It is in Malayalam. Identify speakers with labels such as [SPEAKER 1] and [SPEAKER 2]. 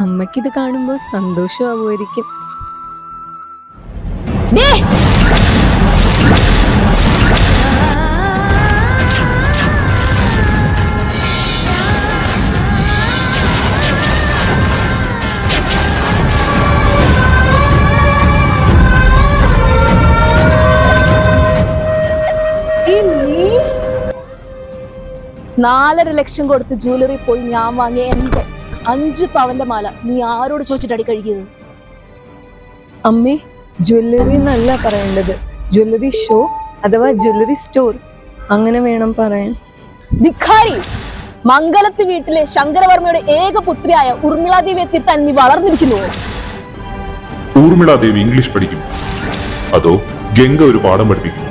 [SPEAKER 1] അമ്മക്കിത് കാണുമ്പോ സന്തോഷമാവുമായിരിക്കും.
[SPEAKER 2] നാലര ലക്ഷം കൊടുത്ത് ജ്വല്ലറി പോയി ഞാൻ വാങ്ങിയ എന്റെ അഞ്ച് പവന്റെ മാല. നീ ആരോട് ചോദിച്ചിട്ടടി കഴുകിയത്?
[SPEAKER 1] അമ്മേ ജ്വല്ലറി എന്നല്ല പറയേണ്ടത്. ജ്വല്ലറി ഷോ അഥവാ ജ്വല്ലറി സ്റ്റോർ അങ്ങനെ വേണം പറയാൻ.
[SPEAKER 2] ധിക്കാരി മംഗലത്ത് വീട്ടിലെ ശങ്കരവർമ്മയുടെ ഏക പുത്രിയായ ഉർമിളാദേവിയെ തിരുത്താൻ നീ വളർന്നിരിക്കുന്നു.
[SPEAKER 3] ഊർമിളാദേവി ഇംഗ്ലീഷ് പഠിക്കും അതോ ഗംഗ ഒരു പാഠം പഠിപ്പിക്കും